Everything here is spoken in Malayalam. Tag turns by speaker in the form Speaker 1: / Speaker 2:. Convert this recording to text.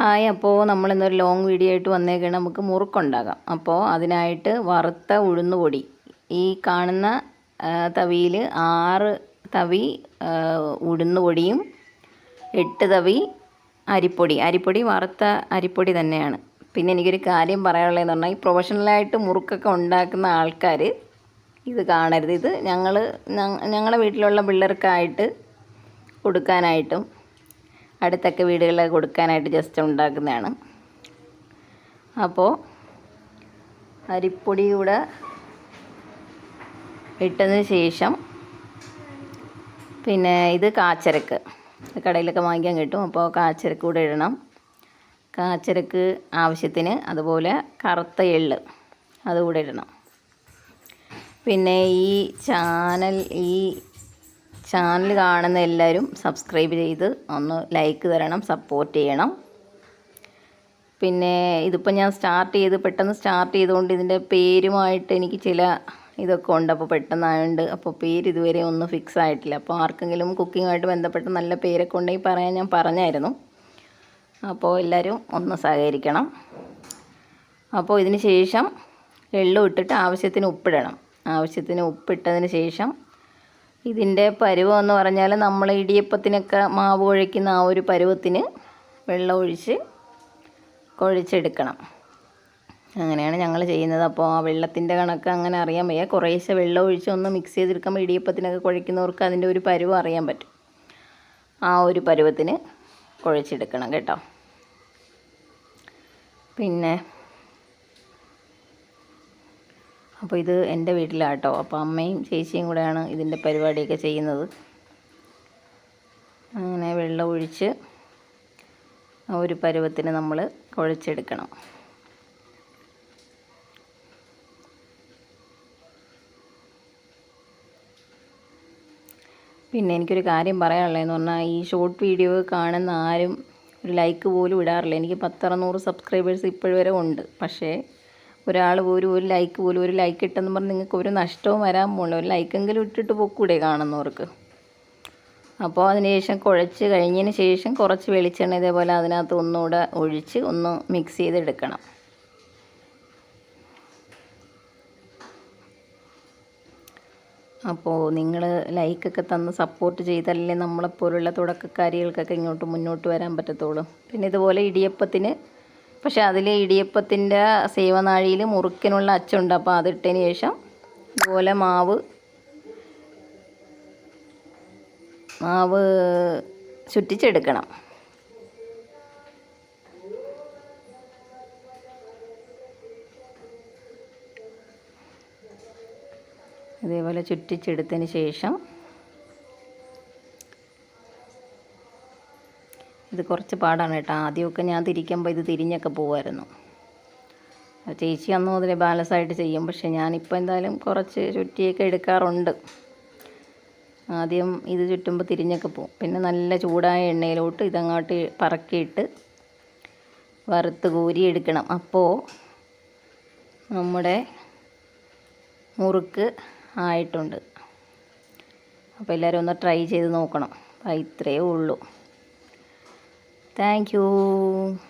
Speaker 1: ഹായ് അപ്പോൾ നമ്മൾ ഇന്നൊരു ലോങ് വീഡിയോ ആയിട്ട് വന്നേക്കാണ്. നമുക്ക് മുറുക്കുണ്ടാകാം. അപ്പോൾ അതിനായിട്ട് വറുത്ത ഉഴുന്നുപൊടി. ഈ കാണുന്ന തവിയിൽ ആറ് തവി ഉഴുന്നുപൊടിയും എട്ട് തവി അരിപ്പൊടി. അരിപ്പൊടി വറുത്ത അരിപ്പൊടി തന്നെയാണ്. പിന്നെ എനിക്കൊരു കാര്യം പറയാനുള്ളതെന്ന് പറഞ്ഞാൽ ഈ പ്രൊഫഷണലായിട്ട് മുറുക്കൊക്കെ ഉണ്ടാക്കുന്ന ആൾക്കാർ ഇത് കാണരുത്. ഇത് ഞങ്ങൾ ഞങ്ങളുടെ വീട്ടിലുള്ള പിള്ളേർക്കായിട്ട് കൊടുക്കാനായിട്ടും അടുത്തൊക്കെ വീടുകളിൽ കൊടുക്കാനായിട്ട് ജസ്റ്റ് ഉണ്ടാക്കുന്നതാണ്. അപ്പോൾ അരിപ്പൊടി കൂടെ ഇട്ടതിന് ശേഷം പിന്നെ ഇത് കാച്ചരക്ക്. കടയിലൊക്കെ വാങ്ങിക്കാൻ കിട്ടും. അപ്പോൾ കാച്ചരക്ക് കൂടെ ഇടണം. കാച്ചരക്ക് ആവശ്യത്തിന് അതുപോലെ കറുത്ത എള്ള് അതുകൂടെ ഇടണം. പിന്നെ ഈ ചാനൽ ഈ ചാനൽ കാണുന്ന എല്ലാവരും സബ്സ്ക്രൈബ് ചെയ്ത് ഒന്ന് ലൈക്ക് തരണം സപ്പോർട്ട് ചെയ്യണം. പിന്നെ ഇതിപ്പോൾ ഞാൻ സ്റ്റാർട്ട് ചെയ്ത് പെട്ടെന്ന് സ്റ്റാർട്ട് ചെയ്തുകൊണ്ട് ഇതിന്റെ പേരുമായിട്ട് എനിക്ക് ചില ഇതൊക്കെ ഉണ്ട്. അപ്പോൾ പെട്ടെന്നായതുകൊണ്ട് അപ്പോൾ പേര് ഇതുവരെ ഒന്നും ഫിക്സ് ആയിട്ടില്ല. അപ്പോൾ ആർക്കെങ്കിലും കുക്കിങ്ങുമായിട്ട് ബന്ധപ്പെട്ട് നല്ല പേരൊക്കെ ഉണ്ടെങ്കിൽ പറയാൻ ഞാൻ പറഞ്ഞായിരുന്നു. അപ്പോൾ എല്ലാവരും ഒന്ന് സഹകരിക്കണം. അപ്പോൾ ഇതിന് ശേഷം എള്ളും ഇട്ടിട്ട് ആവശ്യത്തിന് ഉപ്പിടണം. ആവശ്യത്തിന് ഉപ്പിട്ടതിന് ശേഷം ഇതിന്റെ പരുവം എന്ന് പറഞ്ഞാൽ നമ്മൾ ഇടിയപ്പത്തിനൊക്കെ മാവ് കുഴയ്ക്കുന്ന ആ ഒരു പരുവത്തിന് വെള്ളം ഒഴിച്ച് കുഴച്ചെടുക്കണം. അങ്ങനെയാണ് ഞങ്ങൾ ചെയ്യുന്നത്. അപ്പോൾ ആ വെള്ളത്തിന്റെ കണക്ക് അങ്ങനെ അറിയാൻ വയ്യ. കുറേശ്ശെ വെള്ളം ഒഴിച്ച് ഒന്ന് മിക്സ് ചെയ്തെടുക്കുമ്പോൾ ഇടിയപ്പത്തിനൊക്കെ കുഴയ്ക്കുന്നവർക്ക് അതിന്റെ ഒരു പരുവം അറിയാൻ പറ്റും. ആ ഒരു പരുവത്തിന് കുഴച്ചെടുക്കണം കേട്ടോ. പിന്നെ അപ്പോൾ ഇത് എന്റെ വീട്ടിലാട്ടോ. അപ്പോൾ അമ്മയും ചേച്ചിയും കൂടെയാണ് ഇതിന്റെ പരിപാടിയൊക്കെ ചെയ്യുന്നത്. അങ്ങനെ വെള്ളം ഒഴിച്ച് ഒരു പരുവത്തിന് നമ്മൾ കുഴച്ചെടുക്കണം. പിന്നെ എനിക്കൊരു കാര്യം പറയാനുള്ളതെന്ന് പറഞ്ഞാൽ ഈ ഷോർട്ട് വീഡിയോ കാണുന്ന ആരും ഒരു ലൈക്ക് പോലും ഇടാറില്ല. എനിക്ക് പത്തറുന്നൂറ് സബ്സ്ക്രൈബേഴ്സ് ഇപ്പോഴും വരെ ഉണ്ട്. പക്ഷേ ഒരാൾ പോലും ഒരു ലൈക്ക് പോലും ഒരു ലൈക്ക് ഇട്ടെന്ന് പറഞ്ഞ് നിങ്ങൾക്ക് ഒരു നഷ്ടവും വരാൻ പോകുന്നില്ല ഒരു ലൈക്കെങ്കിലും ഇട്ടിട്ട് പൊക്കൂടെ കാണുന്നവർക്ക്. അപ്പോൾ അതിന് ശേഷം കുഴച്ച് കഴിഞ്ഞതിന് ശേഷം കുറച്ച് വെളിച്ചെണ്ണ ഇതേപോലെ അതിനകത്ത് ഒന്നുകൂടെ ഒഴിച്ച് ഒന്ന് മിക്സ് ചെയ്തെടുക്കണം. അപ്പോൾ നിങ്ങൾ ലൈക്കൊക്കെ തന്ന് സപ്പോർട്ട് ചെയ്താലല്ലേ നമ്മളെപ്പോലുള്ള തുടക്കക്കാരികൾക്കൊക്കെ ഇങ്ങോട്ട് മുന്നോട്ട് വരാൻ പറ്റത്തുള്ളൂ. പിന്നെ ഇതുപോലെ ഇടിയപ്പത്തിന് പക്ഷേ അതിൽ ഇടിയപ്പത്തിന്റെ സേവനാഴിയിൽ മുറുക്കിനുള്ള അച്ചുണ്ട്. അപ്പോൾ അതിട്ടതിന് ശേഷം ഇതുപോലെ മാവ് മാവ് ചുറ്റിച്ചെടുക്കണം. ഇതേപോലെ ചുറ്റിച്ചെടുത്തതിന് ശേഷം ഇത് കുറച്ച് പാടാണ് കേട്ടോ. ആദ്യമൊക്കെ ഞാൻ തിരിക്കുമ്പോൾ ഇത് തിരിഞ്ഞൊക്കെ പോകുമായിരുന്നു ചേച്ചി അന്ന് മുതലേ ബാലൻസ് ആയിട്ട് ചെയ്യും. പക്ഷേ ഞാനിപ്പോൾ എന്തായാലും കുറച്ച് ചുറ്റിയൊക്കെ എടുക്കാറുണ്ട്. ആദ്യം ഇത് ചുറ്റുമ്പോൾ തിരിഞ്ഞൊക്കെ പോകും പിന്നെ നല്ല ചൂടായ എണ്ണയിലോട്ട് ഇതങ്ങോട്ട് പറക്കിയിട്ട് വറുത്ത് കോരി എടുക്കണം. അപ്പോൾ നമ്മുടെ മുറുക്ക് ആയിട്ടുണ്ട്. അപ്പോൾ എല്ലാവരും ഒന്ന് ട്രൈ ചെയ്ത് നോക്കണം. അപ്പോൾ ഇത്രയേ ഉള്ളൂ. Thank you.